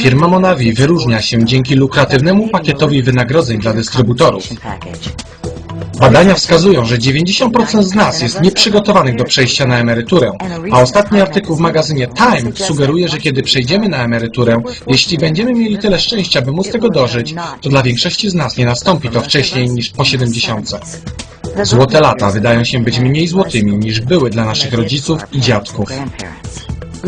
Firma Monavi wyróżnia się dzięki lukratywnemu pakietowi wynagrodzeń dla dystrybutorów. Badania wskazują, że 90% z nas jest nieprzygotowanych do przejścia na emeryturę, a ostatni artykuł w magazynie Time sugeruje, że kiedy przejdziemy na emeryturę, jeśli będziemy mieli tyle szczęścia, by móc tego dożyć, to dla większości z nas nie nastąpi to wcześniej niż po 70. Złote lata wydają się być mniej złotymi niż były dla naszych rodziców i dziadków.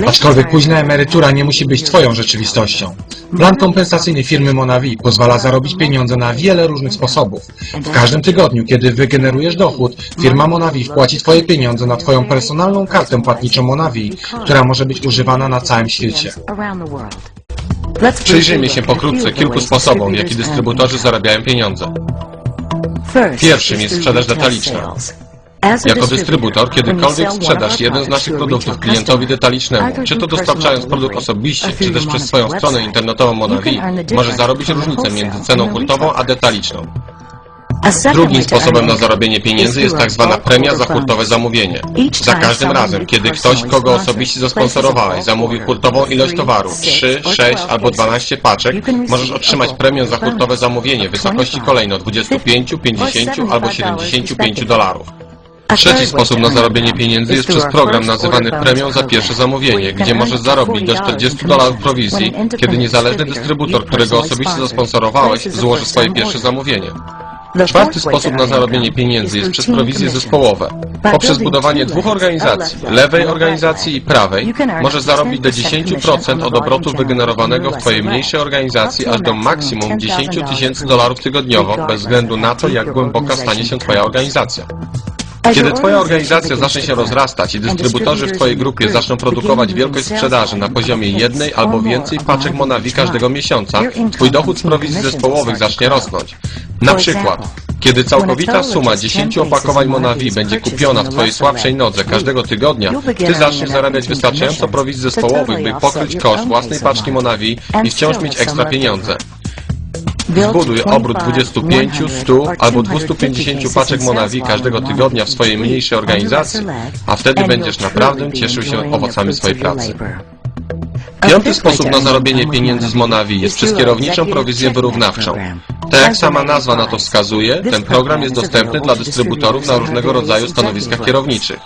Aczkolwiek późna emerytura nie musi być Twoją rzeczywistością. Plan kompensacyjny firmy Monavi pozwala zarobić pieniądze na wiele różnych sposobów. W każdym tygodniu, kiedy wygenerujesz dochód, firma Monavi wpłaci Twoje pieniądze na Twoją personalną kartę płatniczą Monavi, która może być używana na całym świecie. Przyjrzyjmy się pokrótce kilku sposobom, w jaki dystrybutorzy zarabiają pieniądze. Pierwszym jest sprzedaż detaliczna. Jako dystrybutor, kiedykolwiek sprzedasz jeden z naszych produktów klientowi detalicznemu, czy to dostarczając produkt osobiście, czy też przez swoją stronę internetową Monavi, możesz zarobić różnicę między ceną hurtową a detaliczną. Drugim sposobem na zarobienie pieniędzy jest tak zwana premia za hurtowe zamówienie. Za każdym razem, kiedy ktoś, kogo osobiście zasponsorowałeś, zamówi hurtową ilość towaru, 3, 6 albo 12 paczek, możesz otrzymać premię za hurtowe zamówienie w wysokości kolejno 25, 50 albo 75 dolarów. Trzeci sposób na zarobienie pieniędzy jest przez program nazywany premią za pierwsze zamówienie, gdzie możesz zarobić do 40 dolarów prowizji, kiedy niezależny dystrybutor, którego osobiście zasponsorowałeś, złoży swoje pierwsze zamówienie. Czwarty sposób na zarobienie pieniędzy jest przez prowizje zespołowe. Poprzez budowanie dwóch organizacji, lewej organizacji i prawej, możesz zarobić do 10% od obrotu wygenerowanego w Twojej mniejszej organizacji aż do maksimum 10 tysięcy dolarów tygodniowo, bez względu na to, jak głęboka stanie się Twoja organizacja. Kiedy Twoja organizacja zacznie się rozrastać i dystrybutorzy w Twojej grupie zaczną produkować wielkość sprzedaży na poziomie jednej albo więcej paczek Monavi każdego miesiąca, Twój dochód z prowizji zespołowych zacznie rosnąć. Na przykład, kiedy całkowita suma 10 opakowań Monavi będzie kupiona w Twojej słabszej nodze każdego tygodnia, Ty zaczniesz zarabiać wystarczająco prowizji zespołowych, by pokryć koszt własnej paczki Monavi i wciąż mieć ekstra pieniądze. Zbuduj obrót 25, 100 albo 250 paczek Monavi każdego tygodnia w swojej mniejszej organizacji, a wtedy będziesz naprawdę cieszył się owocami swojej pracy. Piąty sposób na zarobienie pieniędzy z Monavi jest przez kierowniczą prowizję wyrównawczą. Tak jak sama nazwa na to wskazuje, ten program jest dostępny dla dystrybutorów na różnego rodzaju stanowiskach kierowniczych.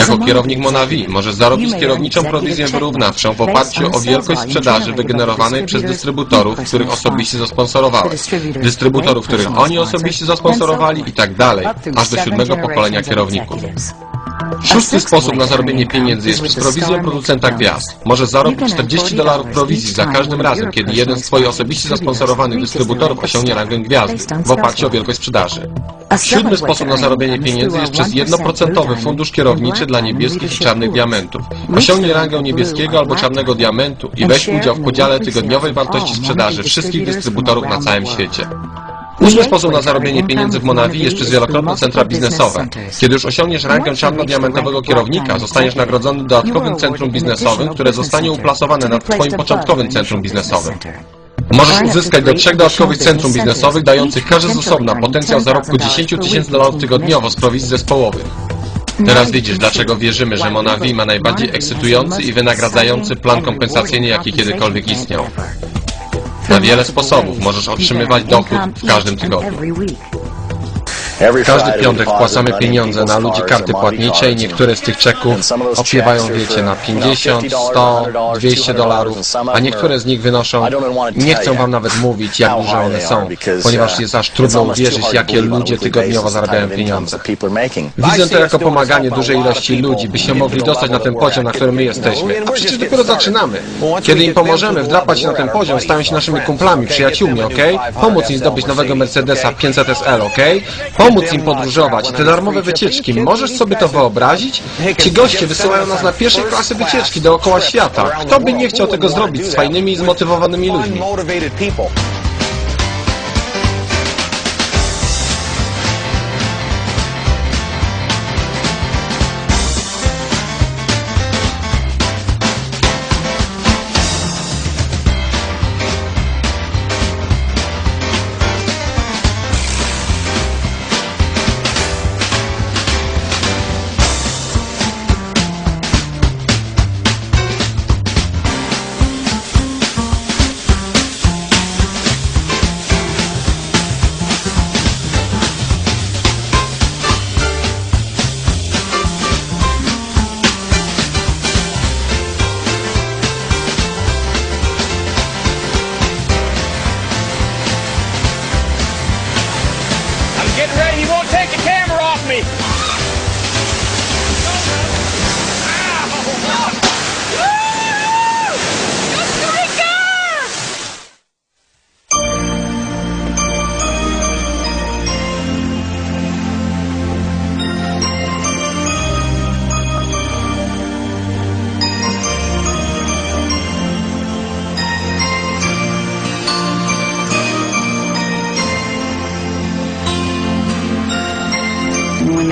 Jako kierownik Monavi możesz zarobić kierowniczą prowizję wyrównawczą w oparciu o wielkość sprzedaży wygenerowanej przez dystrybutorów, których osobiście zasponsorowałeś, dystrybutorów, których oni osobiście zasponsorowali i tak dalej, aż do siódmego pokolenia kierowników. Szósty sposób na zarobienie pieniędzy jest przez prowizję producenta gwiazd. Możesz zarobić 40 dolarów prowizji za każdym razem, kiedy jeden z Twoich osobiście zasponsorowanych dystrybutorów osiągnie rangę gwiazdy w oparciu o wielkość sprzedaży. Siódmy sposób na zarobienie pieniędzy jest przez 1% fundusz kierowniczy dla niebieskich i czarnych diamentów. Osiągnij rangę niebieskiego albo czarnego diamentu i weź udział w podziale tygodniowej wartości sprzedaży wszystkich dystrybutorów na całym świecie. Ósmy sposób na zarobienie pieniędzy w Monavi jest przez wielokrotne centra biznesowe. Kiedy już osiągniesz rangę czarno-diamentowego kierownika, zostaniesz nagrodzony dodatkowym centrum biznesowym, które zostanie uplasowane nad Twoim początkowym centrum biznesowym. Możesz uzyskać do trzech dodatkowych centrum biznesowych, dających każdy z osobna potencjał zarobku 10 tysięcy dolarów tygodniowo z prowizji zespołowych. Teraz widzisz, dlaczego wierzymy, że Monavi ma najbardziej ekscytujący i wynagradzający plan kompensacyjny, jaki kiedykolwiek istniał. Na wiele sposobów możesz otrzymywać dochód w każdym tygodniu. Każdy piątek wpłacamy pieniądze na ludzi karty płatniczej. Niektóre z tych czeków opiewają, wiecie, na 50, 100, 200 dolarów, a niektóre z nich wynoszą, nie chcą wam nawet mówić, jak duże one są, ponieważ jest aż trudno uwierzyć, jakie ludzie tygodniowo zarabiają pieniądze. Widzę to jako pomaganie dużej ilości ludzi, by się mogli dostać na ten poziom, na którym my jesteśmy. A przecież dopiero zaczynamy. Kiedy im pomożemy wdrapać się na ten poziom, stają się naszymi kumplami, przyjaciółmi, ok? Pomóc im zdobyć nowego Mercedesa 500 SL, ok? Pomóc im podróżować. Te darmowe wycieczki, możesz sobie to wyobrazić? Ci goście wysyłają nas na pierwszej klasy wycieczki dookoła świata. Kto by nie chciał tego zrobić z fajnymi i zmotywowanymi ludźmi?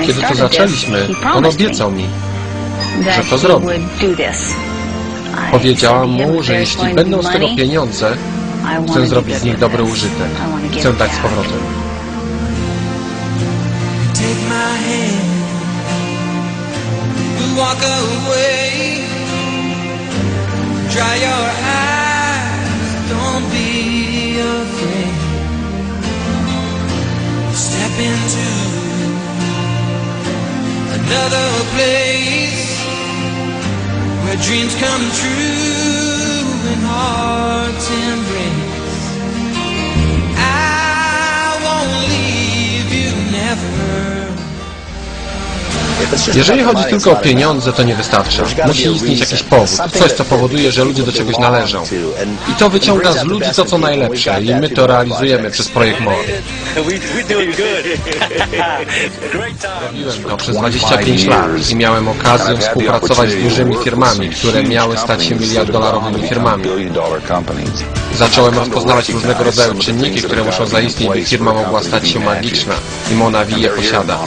Kiedy to zaczęliśmy, on obiecał mi, że to zrobi. Powiedziałam mu, że jeśli będą z tego pieniądze, chcę zrobić z nich dobry użytek. Chcę dać z powrotem. Walk away. Dry your eyes, another place where dreams come true and hearts Jeżeli chodzi tylko o pieniądze, to nie wystarcza. Musi istnieć jakiś powód, coś, co powoduje, że ludzie do czegoś należą. I to wyciąga z ludzi to, co najlepsze i my to realizujemy przez projekt MOR. Robiłem to przez 25 lat i miałem okazję współpracować z dużymi firmami, które miały stać się miliarddolarowymi firmami. Zacząłem rozpoznawać różnego rodzaju czynniki, które muszą zaistnieć, by firma mogła stać się magiczna i Monavi je posiada.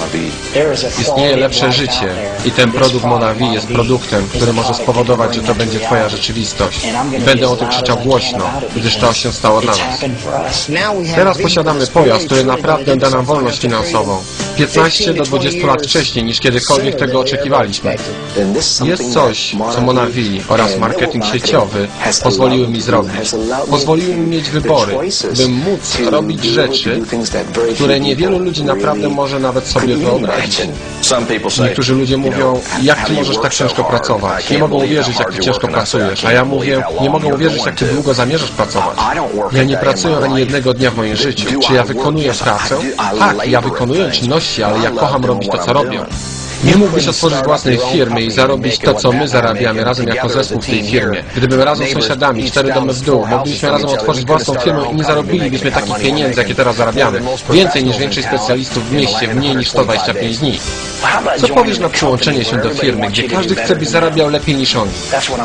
Istnieje lepsze życie i ten produkt Monavi jest produktem, który może spowodować, że to będzie Twoja rzeczywistość. I będę o tym krzyczał głośno, gdyż to się stało dla nas. Teraz posiadamy pojazd, który naprawdę da nam wolność finansową. 15 do 20 lat wcześniej niż kiedykolwiek tego oczekiwaliśmy. Jest coś, co Monavi oraz marketing sieciowy pozwoliły mi zrobić. Pozwoliły mi mieć wybory, bym móc robić rzeczy, które niewielu ludzi naprawdę może nawet sobie wyobrazić. Niektórzy ludzie mówią, jak ty możesz tak ciężko pracować? Nie mogą uwierzyć, jak ty ciężko pracujesz. A ja mówię, nie mogą uwierzyć, jak ty długo zamierzasz pracować. Ja nie pracuję ani jednego dnia w moim życiu. Czy ja wykonuję pracę? Tak, ja wykonuję czynności, ale ja kocham robić to, co robię. Nie mógłbyś otworzyć własnej firmy i zarobić to, co my zarabiamy razem jako zespół w tej firmie. Gdybyśmy razem z sąsiadami, cztery domy w dół, moglibyśmy razem otworzyć własną firmę i nie zarobilibyśmy takich pieniędzy, jakie teraz zarabiamy. Więcej niż większość specjalistów w mieście w mniej niż 125 dni. Co powiesz na przyłączenie się do firmy, gdzie każdy chce, byś zarabiał lepiej niż oni?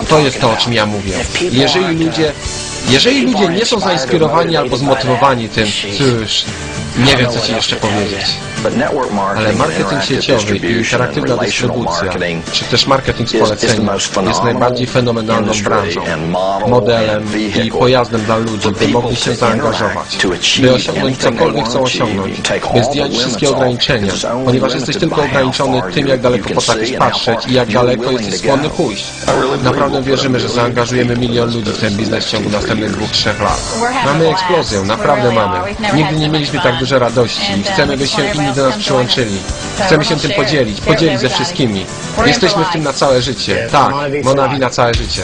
To jest to, o czym ja mówię. Jeżeli ludzie, jeżeli ludzie nie są zainspirowani albo zmotywowani tym, cóż, nie wiem, co ci jeszcze powiedzieć. Ale marketing sieciowy i interaktywna dystrybucja, czy też marketing z polecenia jest najbardziej fenomenalną branżą, modelem i pojazdem dla ludzi, by mogli się zaangażować, by osiągnąć cokolwiek chcą osiągnąć, by zdjąć wszystkie ograniczenia, ponieważ jesteś tylko ograniczony tym, jak daleko potrafisz patrzeć i jak daleko jesteś skłonny pójść. Naprawdę wierzymy, że zaangażujemy milion ludzi w ten biznes w ciągu następnych dwóch, trzech lat. Mamy eksplozję, naprawdę mamy. Nigdy nie mieliśmy tak dużo radości. I chcemy, by się inni do nas przyłączyli. Chcemy się tym podzielić, podzielić ze wszystkimi. Jesteśmy w tym na całe życie. Tak, Monavi na całe życie.